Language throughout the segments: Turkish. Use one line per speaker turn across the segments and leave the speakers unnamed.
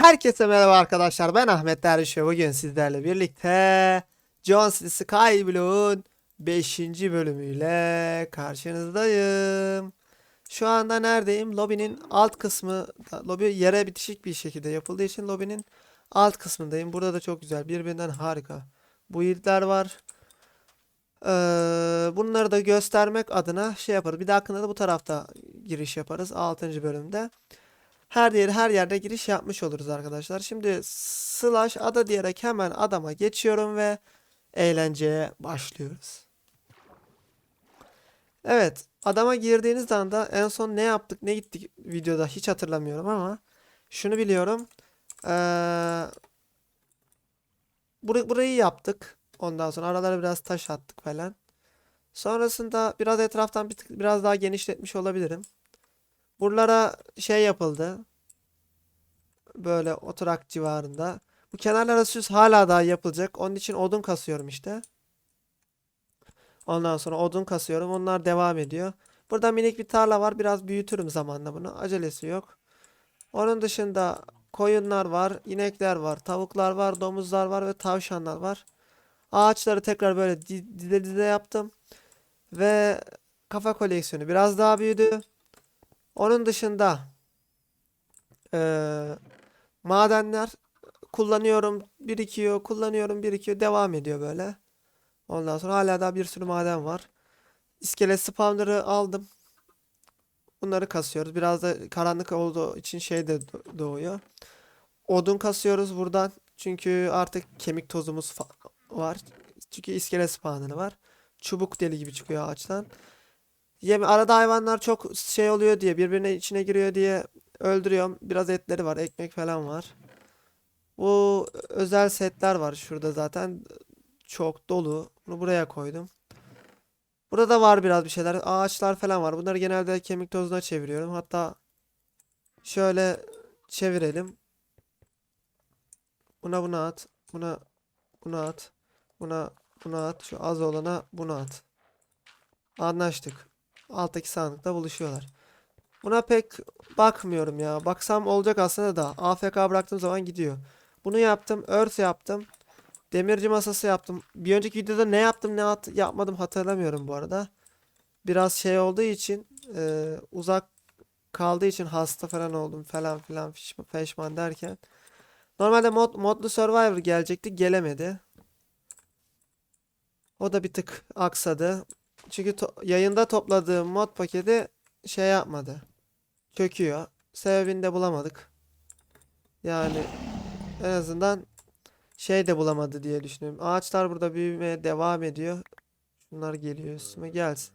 Herkese merhaba arkadaşlar. Ben Ahmet Derviş ve bugün sizlerle birlikte John City Skyblock'un 5. bölümüyle karşınızdayım. Şu anda neredeyim? Lobinin alt kısmı, lobi yere bitişik bir şekilde yapıldığı için lobinin alt kısmındayım. Burada da çok güzel, birbirinden harika. Bu yıllar var. Ee, bunları da göstermek adına şey yaparız. Bir dahakında da bu tarafta giriş yaparız 6. bölümde. Her yer her yerde giriş yapmış oluruz arkadaşlar. Şimdi slash ada diyerek hemen adama geçiyorum ve eğlenceye başlıyoruz. Evet, adama girdiğiniz anda en son ne yaptık, ne gittik videoda hiç hatırlamıyorum ama şunu biliyorum. Ee, bur- burayı yaptık. Ondan sonra aralara biraz taş attık falan. Sonrasında biraz etraftan bir tık, biraz daha genişletmiş olabilirim. Buralara şey yapıldı. Böyle oturak civarında. Bu kenarlara süs hala daha yapılacak. Onun için odun kasıyorum işte. Ondan sonra odun kasıyorum. Onlar devam ediyor. Burada minik bir tarla var. Biraz büyütürüm zamanla bunu. Acelesi yok. Onun dışında koyunlar var, inekler var, tavuklar var, domuzlar var ve tavşanlar var. Ağaçları tekrar böyle di- dize dize yaptım. Ve kafa koleksiyonu biraz daha büyüdü. Onun dışında eee, madenler kullanıyorum, birikiyor, kullanıyorum, birikiyor, devam ediyor böyle. Ondan sonra hala daha bir sürü maden var. İskelet spawner'ı aldım. Bunları kasıyoruz. Biraz da karanlık olduğu için şey de do- doğuyor. Odun kasıyoruz buradan. Çünkü artık kemik tozumuz var. Çünkü iskelet spawner'ı var. Çubuk deli gibi çıkıyor ağaçtan. Yem arada hayvanlar çok şey oluyor diye birbirine içine giriyor diye öldürüyorum. Biraz etleri var, ekmek falan var. Bu özel setler var şurada zaten. Çok dolu. Bunu buraya koydum. Burada da var biraz bir şeyler. Ağaçlar falan var. Bunları genelde kemik tozuna çeviriyorum. Hatta şöyle çevirelim. Buna bunu at. Buna bunu at. Buna bunu at. Şu az olana bunu at. Anlaştık. Alttaki sandıkta buluşuyorlar. Buna pek bakmıyorum ya. Baksam olacak aslında da. AFK bıraktığım zaman gidiyor. Bunu yaptım. Örs yaptım. Demirci masası yaptım. Bir önceki videoda ne yaptım ne at yapmadım hatırlamıyorum bu arada. Biraz şey olduğu için e, uzak kaldığı için hasta falan oldum falan filan feşman derken. Normalde mod, modlu Survivor gelecekti gelemedi. O da bir tık aksadı. Çünkü to- yayında topladığım mod paketi şey yapmadı. Çöküyor. Sebebini de bulamadık. Yani en azından şey de bulamadı diye düşünüyorum. Ağaçlar burada büyümeye devam ediyor. Şunlar geliyor üstüme gelsin.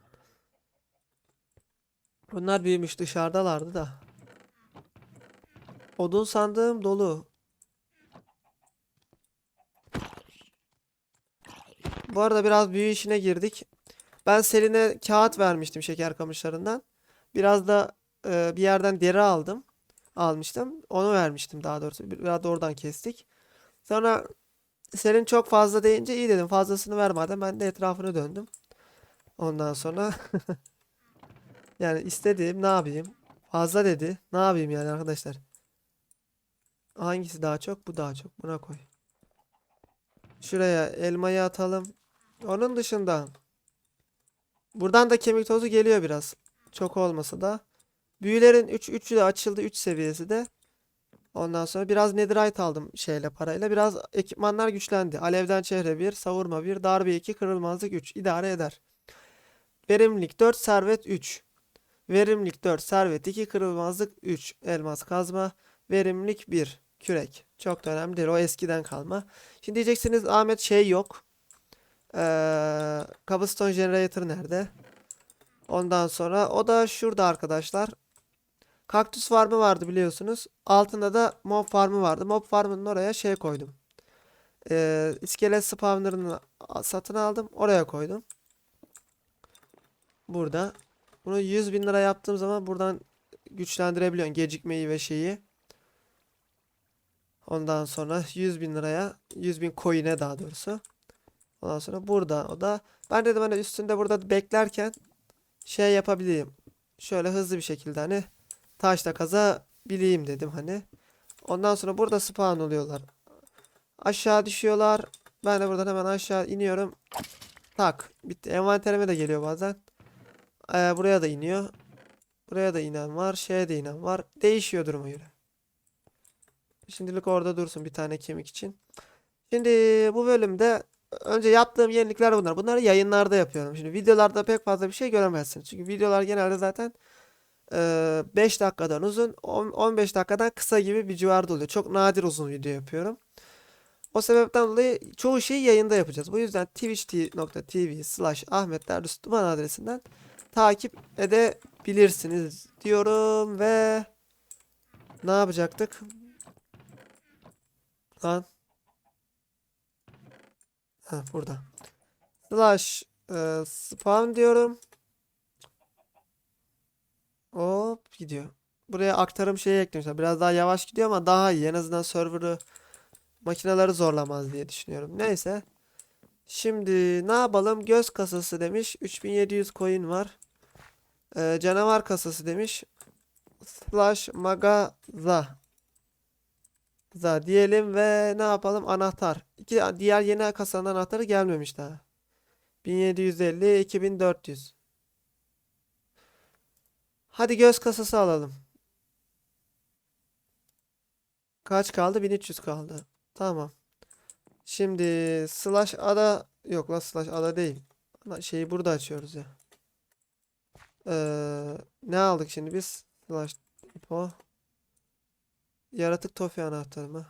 Bunlar büyümüş dışarıdalardı da. Odun sandığım dolu. Bu arada biraz büyü işine girdik. Ben Selin'e kağıt vermiştim şeker kamışlarından. Biraz da e, bir yerden deri aldım. Almıştım. Onu vermiştim daha doğrusu. Bir- Biraz da oradan kestik. Sonra Selin çok fazla deyince iyi dedim. Fazlasını ver madem. Ben de etrafını döndüm. Ondan sonra yani istediğim ne yapayım? Fazla dedi. Ne yapayım yani arkadaşlar? Hangisi daha çok? Bu daha çok. Buna koy. Şuraya elmayı atalım. Onun dışında buradan da kemik tozu geliyor biraz. Çok olmasa da. Büyülerin 3 3'ü de açıldı 3 seviyesi de. Ondan sonra biraz netherite aldım şeyle parayla. Biraz ekipmanlar güçlendi. Alevden çehre 1, savurma 1, darbe 2, kırılmazlık 3. İdare eder. Verimlilik 4, servet 3. Verimlilik 4, servet 2, kırılmazlık 3. Elmas kazma. Verimlilik 1, kürek. Çok da önemli değil. O eskiden kalma. Şimdi diyeceksiniz Ahmet şey yok. Ee, cobblestone generator nerede? Ondan sonra o da şurada arkadaşlar. Kaktüs farmı vardı biliyorsunuz. Altında da mob farmı vardı. Mob farmının oraya şey koydum. Ee, iskelet spawner'ını satın aldım. Oraya koydum. Burada. Bunu 100 bin lira yaptığım zaman buradan güçlendirebiliyorsun gecikmeyi ve şeyi. Ondan sonra 100 bin liraya 100 bin coin'e daha doğrusu. Ondan sonra burada o da ben dedim hani üstünde burada beklerken şey yapabileyim. Şöyle hızlı bir şekilde hani taşla kaza bileyim dedim hani. Ondan sonra burada spawn oluyorlar. Aşağı düşüyorlar. Ben de buradan hemen aşağı iniyorum. Tak. Bitti. Envanterime de geliyor bazen. Ee, buraya da iniyor. Buraya da inen var. Şeye de inen var. Değişiyor duruma göre. Şimdilik orada dursun bir tane kemik için. Şimdi bu bölümde önce yaptığım yenilikler bunlar. Bunları yayınlarda yapıyorum. Şimdi videolarda pek fazla bir şey göremezsiniz. Çünkü videolar genelde zaten 5 dakikadan uzun, on- 15 dakikadan kısa gibi bir civarda oluyor. Çok nadir uzun video yapıyorum. O sebepten dolayı çoğu şeyi yayında yapacağız. Bu yüzden twitch.tv slash Ahmet Derdüst Duman adresinden takip edebilirsiniz diyorum ve ne yapacaktık? Lan. Ha, burada. Slash e, spam diyorum. Hop gidiyor. Buraya aktarım şeyi eklemişler. Biraz daha yavaş gidiyor ama daha iyi. En azından server'ı makineleri zorlamaz diye düşünüyorum. Neyse. Şimdi ne yapalım? Göz kasası demiş. 3700 coin var. Ee, canavar kasası demiş. Slash magaza. Za diyelim ve ne yapalım? Anahtar. İki, diğer yeni kasanın anahtarı gelmemiş daha. 1750, 2400. Hadi göz kasası alalım. Kaç kaldı? 1300 kaldı. Tamam. Şimdi slash ada yok la slash ada değil. Şeyi burada açıyoruz ya. Ee, ne aldık şimdi biz? Slash o. Yaratık tofi anahtarı mı?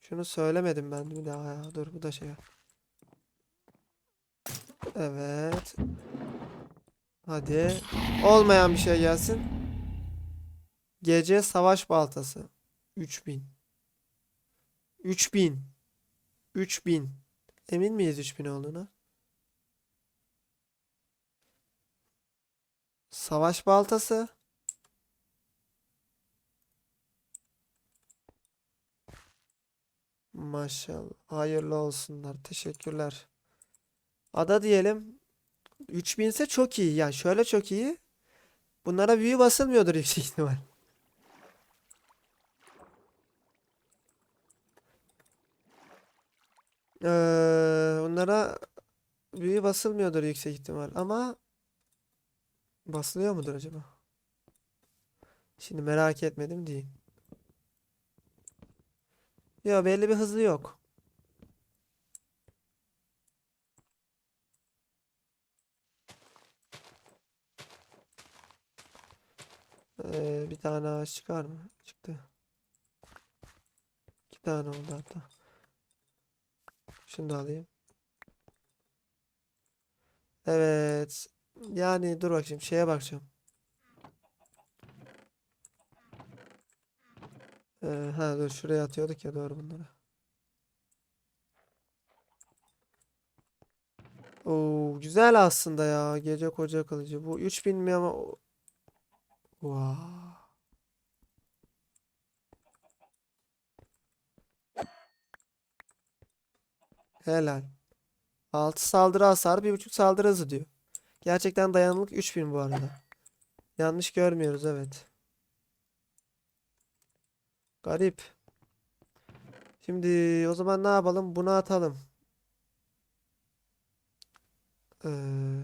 Şunu söylemedim ben bir daha ya. Dur bu da şey. Evet. Hadi. Olmayan bir şey gelsin. Gece savaş baltası. 3000. 3000. 3000. Emin miyiz 3000 olduğuna? Savaş baltası. Maşallah. Hayırlı olsunlar. Teşekkürler. Ada diyelim. 3000 ise çok iyi. Yani şöyle çok iyi. Bunlara büyü basılmıyordur yüksek ihtimal. Ee, bunlara büyü basılmıyordur yüksek ihtimal ama basılıyor mudur acaba? Şimdi merak etmedim değil. Ya belli bir hızı yok. Ee, bir tane ağaç çıkar mı? Çıktı. İki tane oldu hatta. Şunu da alayım. Evet. Yani dur bakayım şeye bakacağım. Ee, ha dur şuraya atıyorduk ya doğru bunları. Oo güzel aslında ya gece koca kılıcı. Bu 3000 mi ama Vay. Helal. 6 saldırı hasarı 1.5 saldırı hızı diyor. Gerçekten dayanıklılık 3000 bu arada. Yanlış görmüyoruz evet. Garip. Şimdi o zaman ne yapalım? Bunu atalım. Ee,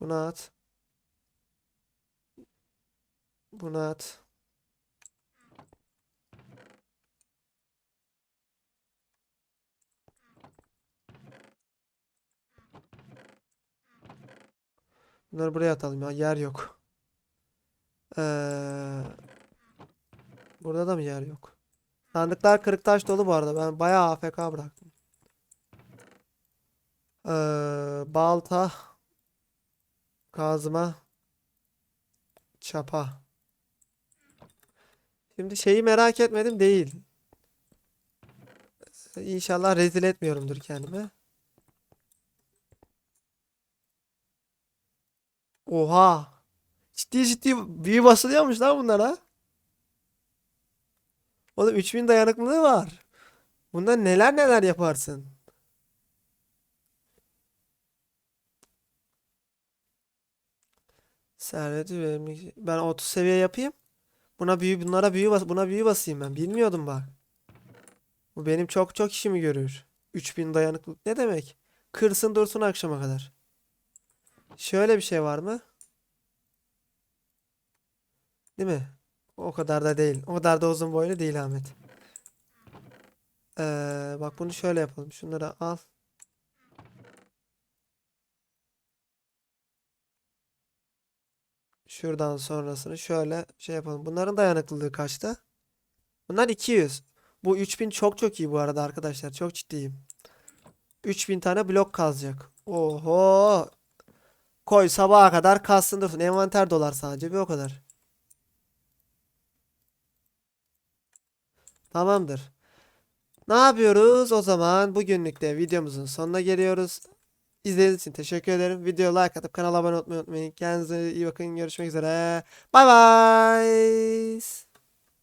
bunu at. Bunu at. Bunları buraya atalım ya. Yer yok. Ee, burada da mı yer yok? Sandıklar kırık taş dolu bu arada. Ben bayağı AFK bıraktım. Ee, balta. Kazma. Çapa. Şimdi şeyi merak etmedim değil. İnşallah rezil etmiyorumdur kendime. Oha. Ciddi ciddi büyü basılıyormuş lan bunlara. Oğlum 3000 dayanıklılığı var. Bunda neler neler yaparsın. Serveti verimlilik- Ben 30 seviye yapayım. Buna büyü bunlara büyü bas buna büyü basayım ben. Bilmiyordum bak. Bu benim çok çok işimi görür. 3000 dayanıklılık ne demek? Kırsın dursun akşama kadar. Şöyle bir şey var mı? Değil mi? O kadar da değil. O kadar da uzun boylu değil Ahmet. Ee, bak bunu şöyle yapalım. Şunları al. Şuradan sonrasını şöyle şey yapalım. Bunların dayanıklılığı kaçta? Bunlar 200. Bu 3000 çok çok iyi bu arada arkadaşlar. Çok ciddiyim. 3000 tane blok kazacak. Oho. Koy sabaha kadar kalsın dursun. Envanter dolar sadece bir o kadar. Tamamdır. Ne yapıyoruz? O zaman bugünlük de videomuzun sonuna geliyoruz. İzlediğiniz için teşekkür ederim. Videoya like atıp kanala abone olmayı unutmayın. Kendinize iyi bakın. Görüşmek üzere. Bay bay.